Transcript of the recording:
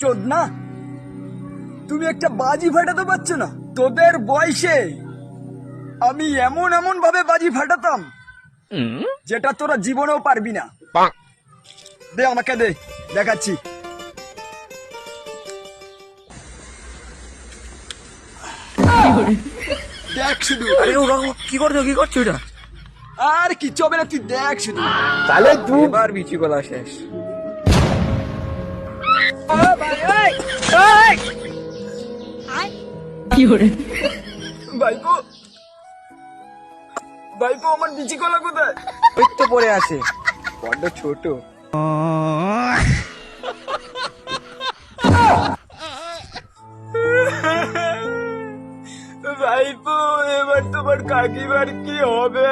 চোদ না? তুমি একটা বাজি ফাটাতে পারছ না। তোদের বয়সে আমি এমন এমন ভাবে বাজি ফাটাতাম যেটা তোরা জীবনেও পারবি না। দে আমাকে দে দেখাচ্ছি। দেখ শুধু। আরে ও কি করছ কি করছ এটা আর কিচ্ছু হবে না তুই দেখ শুধু। তাহলে তুই এবার বিচি গলা শেষ। ভাইপো ভাইপো আমার বিচি কলা কোথায়? ওই তো পড়ে আছে। বড্ড ছোট। ভাইপো এবার তোমার কাকিমার কি হবে?